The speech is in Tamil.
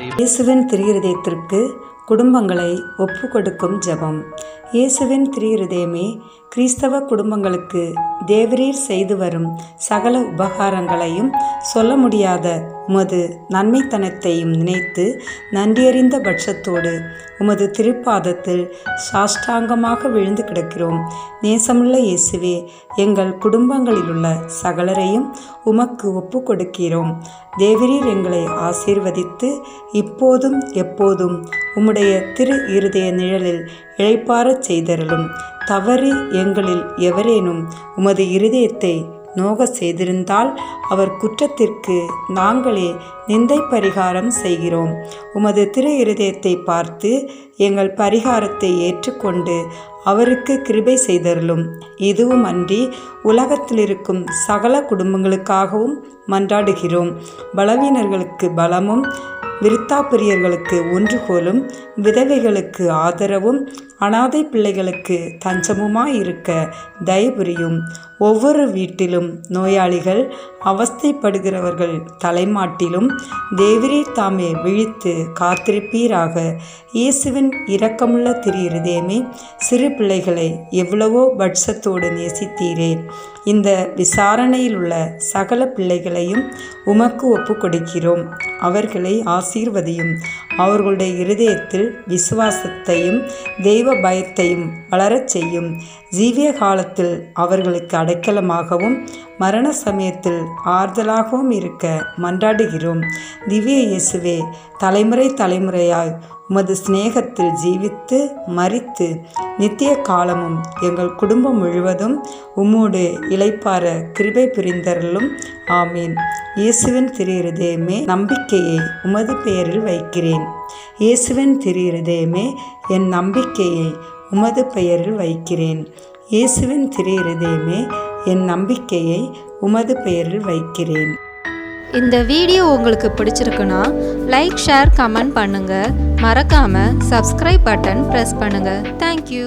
இயேசுவின் திரியிருதயத்திற்கு குடும்பங்களை ஒப்பு கொடுக்கும் ஜெபம். இயேசுவின் திரியிருதயமே கிறிஸ்தவ குடும்பங்களுக்கு தேவரீர் செய்து வரும் சகல உபகாரங்களையும் சொல்ல முடியாத உமது நன்மைத்தனத்தையும் நினைத்து நன்றியறிந்த பட்சத்தோடு உமது திருப்பாதத்தில் சாஷ்டாங்கமாக விழுந்து கிடக்கிறோம். நேசமுள்ள இயேசுவே எங்கள் குடும்பங்களிலுள்ள சகலரையும் உமக்கு ஒப்பு கொடுக்கிறோம் தேவரீர் எங்களை ஆசீர்வதித்து இப்போதும் எப்போதும் உம்முடைய திரு இருதய நிழலில் இழைப்பாரச் செய்தருளும். தவறு எங்களில் எவரேனும் உமது இருதயத்தை நோக செய்திருந்தால் அவர் குற்றத்திற்கு நாங்களே நிந்தை பரிகாரம் செய்கிறோம். உமது திரு இருதயத்தை பார்த்து எங்கள் பரிகாரத்தை ஏற்றுக்கொண்டு அவருக்கு கிருபை செய்தருளும். இதுவும் அன்றி உலகத்தில் இருக்கும் சகல குடும்பங்களுக்காகவும் மன்றாடுகிறோம். பலவீனர்களுக்கு பலமும் விருத்தாப்பிரியர்களுக்கு ஒன்றுகோலும் விதவைகளுக்கு ஆதரவும் அனாதை பிள்ளைகளுக்கு தஞ்சமுமாயிருக்க தயபுரியும். ஒவ்வொரு வீட்டிலும் நோயாளிகள் அவஸ்தைப்படுகிறவர்கள் தலைமாட்டிலும் தேவரே தாமே விழித்து காத்திருப்பீராக. இயேசுவின் இரக்கமுள்ள திரு இருதயமே சிறு பிள்ளைகளை எவ்வளவோ பட்சத்தோடு நேசித்தீரே. இந்த விசாரணையில் உள்ள சகல பிள்ளைகளையும் உமக்கு ஒப்பு கொடுக்கிறோம் அவர்களை ஆசீர்வதியும். அவர்களுடைய இருதயத்தில் விசுவாசத்தையும் தெய்வ பயத்தையும் வளரச் செய்யும். ஜீவிய காலத்தில் அவர்களுக்கு அடைக்கலமாகவும் மரண சமயத்தில் ஆறுதலாகவும் இருக்க மன்றாடுகிறோம். திவ்ய இயேசுவே தலைமுறை தலைமுறையாய் உமது சிநேகத்தில் ஜீவித்து மறித்து நித்திய காலமும் எங்கள் குடும்பம் முழுவதும் உம்மோடு இளைப்பார கிருபை புரிந்தருளும். ஆமீன். இயேசுவின் திரு இருதயமே நம்பிக்கையை உமது பெயரில் வைக்கிறேன். இயேசுவின் திரு இருதயமே என் நம்பிக்கையை உமது பெயரில் வைக்கிறேன். இயேசுவின் திரு இருதயமே என் நம்பிக்கையை உமது பெயரில் வைக்கிறேன். இந்த வீடியோ உங்களுக்கு பிடிச்சிருக்குன்னா லைக் ஷேர் கமெண்ட் பண்ணுங்கள் மறக்காமல் சப்ஸ்கிரைப் பட்டன் ப்ரெஸ் பண்ணுங்கள் தேங்க்யூ